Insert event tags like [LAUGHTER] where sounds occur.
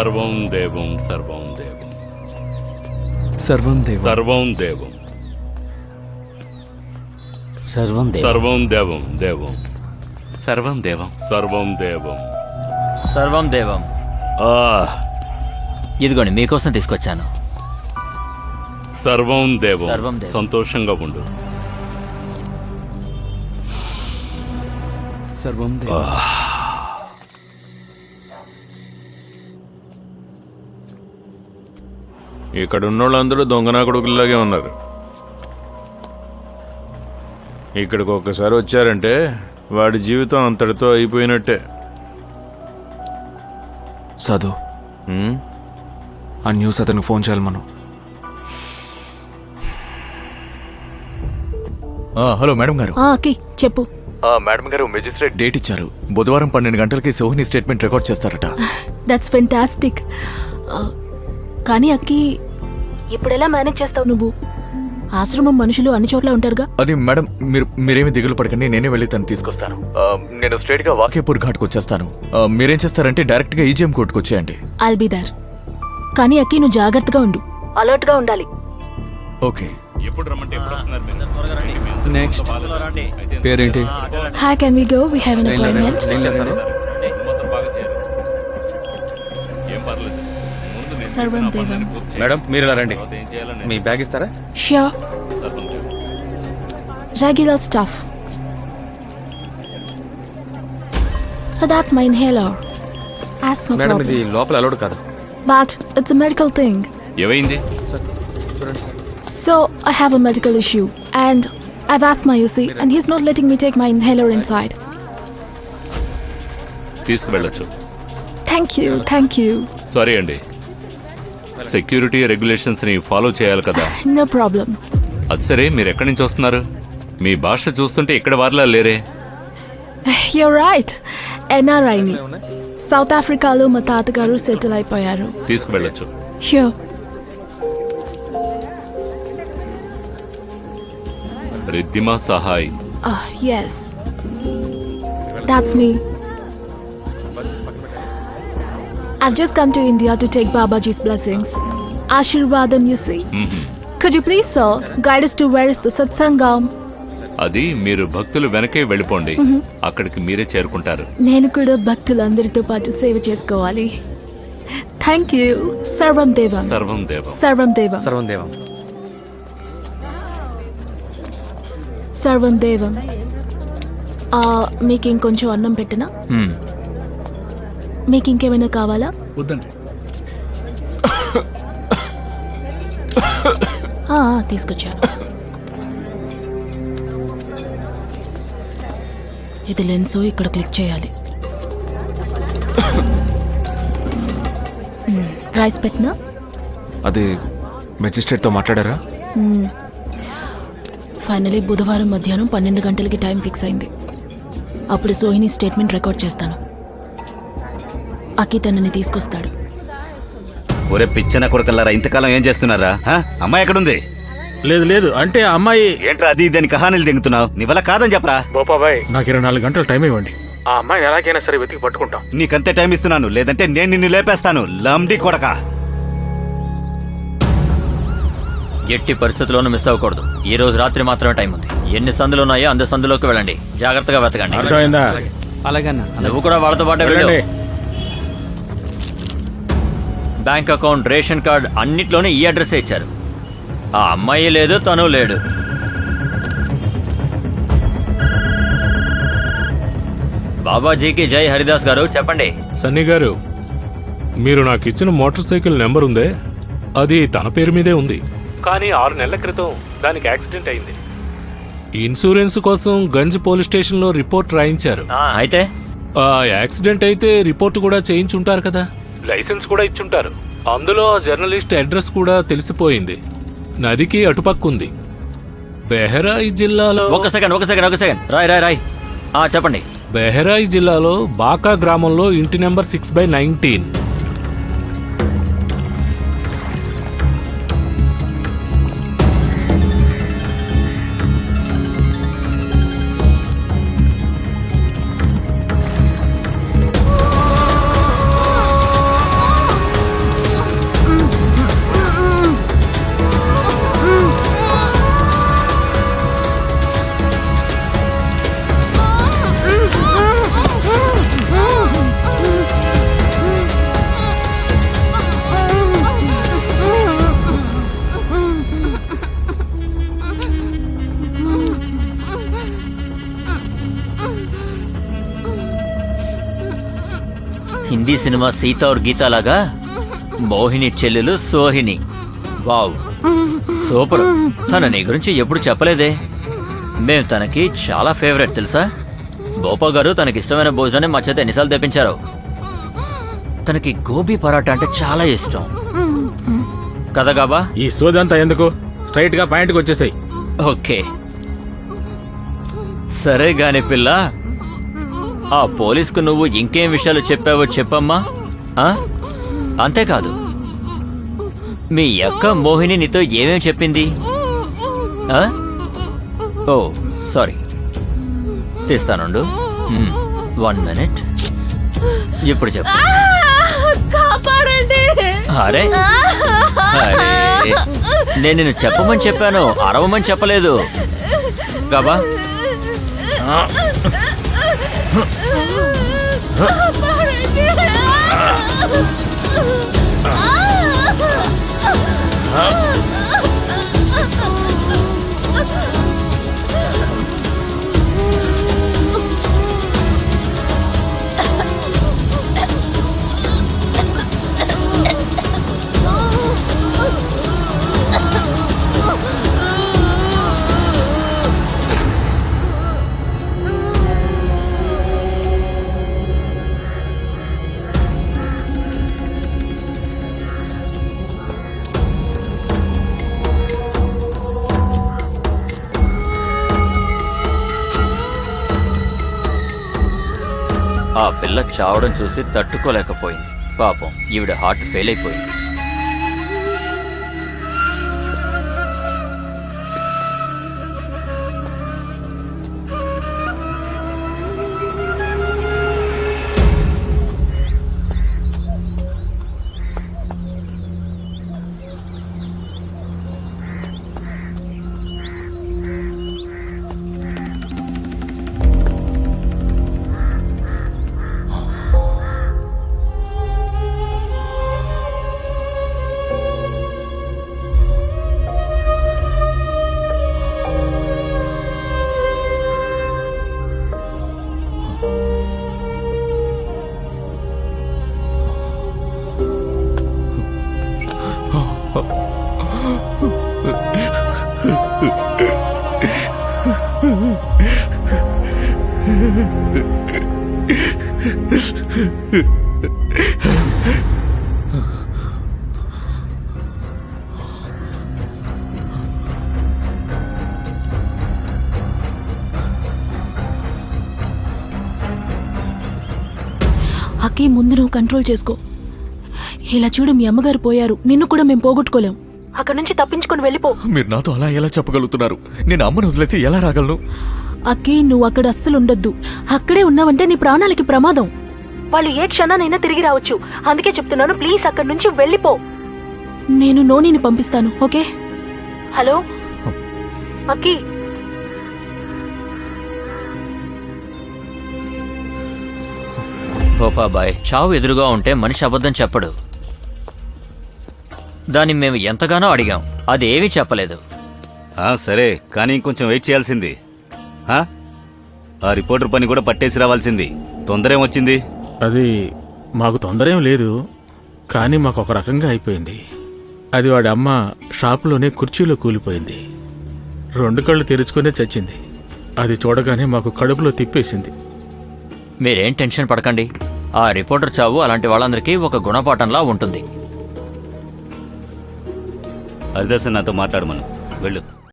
సర్వం దేవం సర్వం దేవం సర్వం దేవ సర్వం దేవం సర్వం దేవ సర్వం దేవం దేవం సర్వం దేవం సర్వం దేవం సర్వం దేవం ఆ ఇదిగోండి మీకోసం తీసుకొచ్చాను సర్వం దేవం సర్వం దేవం. సంతోషంగా ఉండు సర్వం దేవ ఇక్కడ ఉన్నోళ్ళందరూ దొంగనా కొడుకుల్లాగే ఉన్నారు. ఇక్కడికి ఒక్కసారి వచ్చారంటే వాడి జీవితం అంతటితో అయిపోయినట్టే. సదు ఆ న్యూస్ అతనికి ఫోన్ చేయాలి మనం. హలో మేడం గారు. చెప్పు. మేడం గారు మెజిస్ట్రేట్. డేట్ ఇచ్చారు. బుధవారం పన్నెండు గంటలకి సోహిని స్టేట్మెంట్ రికార్డ్ చేస్తారట. [SIGHS] దట్స్ ఫెంటాస్టిక్ కానీ అక్కి ఇప్పుడు ఎలా మేనేజ్ చేస్తావు? నువ్వు ఆశ్రమం మనుషులు అన్ని చోట్ల ఉంటారుగా? అది మేడం మీరు మీరేమి దిగులు పడకండి నేనే వెళ్ళి తను తీసుకొస్తాను. ఆ, నేను స్ట్రైట్గా వాకేపూర్ ఘాట్కి వచ్చేస్తాను. ఆ, మీరేం చేస్తారంటే డైరెక్ట్గా ఈజీఎం కోర్టుకు వచ్చేయండి. ఐల్ బి దర్ కానీ అక్కి నువ్వు జాగ్రత్తగా ఉండు. అలర్ట్గా ఉండాలి. ఓకే. ఎప్పుడు రమ్మంటే ఎప్పుడు వస్తున్నారు మీరు? నెక్స్ట్ పేరేంటి? Hi can we go we have an appointment ఏం పర్లేదు. సర్వం దేవం. మేడం మీరు ఇలా రండి మీ బ్యాగ్ ఇస్తారా దేవం regular stuff That's my inhaler. Asthma madam. ఇది లోపల అలౌడ్ కాదు But it's a medical thing. ఏమైంది So I have a medical issue, and I've asthma, you see, and he's not letting me take my inhaler inside. తీసుకువెళ్ళొచ్చు Thank you, thank you. Sorry అండి security రెగ్యులేషన్స్ని follow చేయాలి కదా. No problem. అది సరే మీరు ఎక్కడి నుంచి వస్తున్నారు? మీ భాష చూస్తుంటే ఇక్కడ వారిలా లేరే. You're right. ఎన్ఆర్ఐని. సౌత్ ఆఫ్రికాలో మా తాతగారు సెటిల్ అయిపోయారు. తీసుకువెళ్ళొచ్చు. Sure Riddhima Sahay. Yes that's me I've just come to India to take Babaji's blessings. Ashirvadam, you see. Could you please, sir, guide us to where is the satsangam? అది మీరు భక్తులు వెనకే వెళ్ళిపోండి అక్కడికి మీరే చేరుకుంటారు నేను కూడా భక్తులందరితో పాటు సేవ చేసుకోవాలి థ్యాంక్ యూ సర్వం దేవం సర్వం దేవం సర్వం దేవం సర్వం దేవం సర్వం దేవం మీకు ఇంకొంచెం అన్నం పెట్టనా. మీకు ఇంకేమైనా కావాలా? వద్దండి. ఆ, ఆ, తీసుకొచ్చాను. ఇది లెన్స్ ఇక్కడ క్లిక్ చేయాలి. రైస్ పెట్టినా? అది మెజిస్ట్రేట్తో మాట్లాడారా? ఫైనలీ బుధవారం మధ్యాహ్నం పన్నెండు గంటలకి టైం ఫిక్స్ అయింది. అప్పుడు సోహిని స్టేట్మెంట్ రికార్డ్ చేస్తాను. అకి తనని తీసుకొస్తాడు. ఒరే పిచ్చన కొరకల్లారా ఇంతకాలం ఏం చేస్తున్నారా? అమ్మాయి ఎక్కడుంది? లేదు లేదు. అంటే అమ్మాయి ఏంట్రా అది? ఇదని కహానీలు దింగుతున్నావు? నీ వల్ల కాదని చెప్పరా? గోపాబాయ్. నాకు ఇరవై నాలుగు గంటలు టైం ఇవ్వండి. ఆ అమ్మాయిని ఎలాగైనా సరే వెతికి పట్టుకుంటాం. నీకంతే టైం ఇస్తున్నాను. లేదంటే నేను నిన్ను లేపేస్తాను. లంబడి కొడక. ఎట్టి పరిస్థితుల్లోనూ మిస్ అవ్వకూడదు. ఈ రోజు రాత్రి మాత్రమే టైం ఉంది. ఎన్ని సందులు ఉన్నాయో అంద సందులోకి వెళ్ళండి. జాగ్రత్తగా వెతకండి. అలాగన్నా నువ్వు కూడా వాళ్ళతో పాటే వెళ్ళు వెళ్ళండి. బ్యాంక్ అకౌంట్ రేషన్ కార్డ్ అన్నిట్లోనే ఈ అడ్రస్ ఇచ్చారు. ఆ అమ్మాయి లేదు తను లేడు. బాబాజీకి జై హరిదాస్ గారు చెప్పండి. సన్నీ గారు మీరు నాకు ఇచ్చిన మోటార్ సైకిల్ నెంబర్ ఉందే? అది తన పేరు మీదే ఉంది. కానీ ఆరు నెలల క్రితం దానికి యాక్సిడెంట్ అయింది. ఇన్సూరెన్స్ కోసం గంజ్ పోలీస్ స్టేషన్లో రిపోర్ట్ రాయించారు. అయితే? ఆ యాక్సిడెంట్ అయితే రిపోర్ట్ కూడా చేయించుంటారు కదా? లైసెన్స్ కూడా ఇచ్చుంటారు. అందులో ఆ జర్నలిస్ట్ అడ్రస్ కూడా తెలిసిపోయింది. నదికి అటుపక్క ఉంది బెహరాయి జిల్లాలో ఒక సెకండ్ ఒక సెకండ్ ఒక సెకండ్. రాయ్ రాయ్ రాయ్. ఆ చెప్పండి. బెహరాయి జిల్లాలో బాకా గ్రామంలో ఇంటి number six by nineteen. Hindi cinema Seeta और గీత లాగా? మోహిని చెల్లెలు సోహిని వావ్. సూపర్. తన నీ గురించి ఎప్పుడు చెప్పలేదే. మేం తనకి చాలా ఫేవరెట్ తెలుసా? బోపా గారు తనకి ఇష్టమైన భోజనాన్ని మా చేత ఎన్నిసార్లు తెప్పించారు. తనకి గోబీ పరాటా అంటే చాలా ఇష్టం. కదా గాబా ఈ సోదంతా ఎందుకు? స్ట్రైట్గా పాయింట్కి వచ్చేసాయి. ఓకే. సరే గాని పిల్ల. ఆ పోలీస్కు నువ్వు ఇంకేం విషయాలు చెప్పావో చెప్పమ్మా? అంతేకాదు. మీ అక్క మోహిని నీతో ఏమేం చెప్పింది? Oh sorry. తీస్తానుండు. One minute. ఇప్పుడు చెప్పు. అరే. నేను నిన్ను చెప్పమని చెప్పాను అరవమని చెప్పలేదు. కాబా 啊！帮人爹啊！ఆ పిల్ల చావడం చూసి తట్టుకోలేకపోయింది. పాపం ఈవిడ హార్ట్ ఫెయిల్ అయిపోయింది. అక్కి ముందు నువ్వు కంట్రోల్ చేసుకో. ఇలా చూడు మీ అమ్మగారు పోయారు. నిన్ను కూడా మేము పోగొట్టుకోలేం. అక్కడ నుంచి తప్పించుకొని వెళ్ళిపో. మీరు నాతో అలా ఎలా చెప్పగలుగుతున్నారు? నేను అమ్మను వదిలేసి ఎలా రాగలను? అక్కి నువ్వు అక్కడ అస్సలు ఉండొద్దు అక్కడే ఉన్నావంటే నీ ప్రాణాలకి ప్రమాదం. వాళ్ళు ఏ క్షణానైనా తిరిగి రావచ్చు. అందుకే చెప్తున్నాను ప్లీజ్ అక్కడి నుంచి వెళ్ళిపో. నేను నోనీని పంపిస్తాను ఓకే? హలో? అక్కి. గోపాబాయ్ చావు ఎదురుగా ఉంటే మనిషి అబద్ధం చెప్పడు. దాన్ని మేము ఎంతగానో అడిగాం అది ఏమీ చెప్పలేదు. ఆ, సరే కానీ ఇంకొంచెం వెయిట్ చేయాల్సింది. ఆ? ఆ రిపోర్టర్ పని కూడా పట్టేసి రావాల్సింది. తొందర ఏమొచ్చింది అది మాకు తొందర ఏం లేదు కానీ మాకు ఒక రకంగా అయిపోయింది. అది వాడి అమ్మ షాపులోనే కుర్చీలో కూలిపోయింది. రెండు కళ్ళు తెరుచుకునే చచ్చింది. అది చూడగానే మాకు కడుపులో తిప్పేసింది. మీరేం టెన్షన్ పడకండి. ఆ రిపోర్టర్ చావు అలాంటి వాళ్ళందరికీ ఒక గుణపాఠంలా ఉంటుంది. హరిదాసన్ నాతో మాట్లాడమను వెళ్ళు.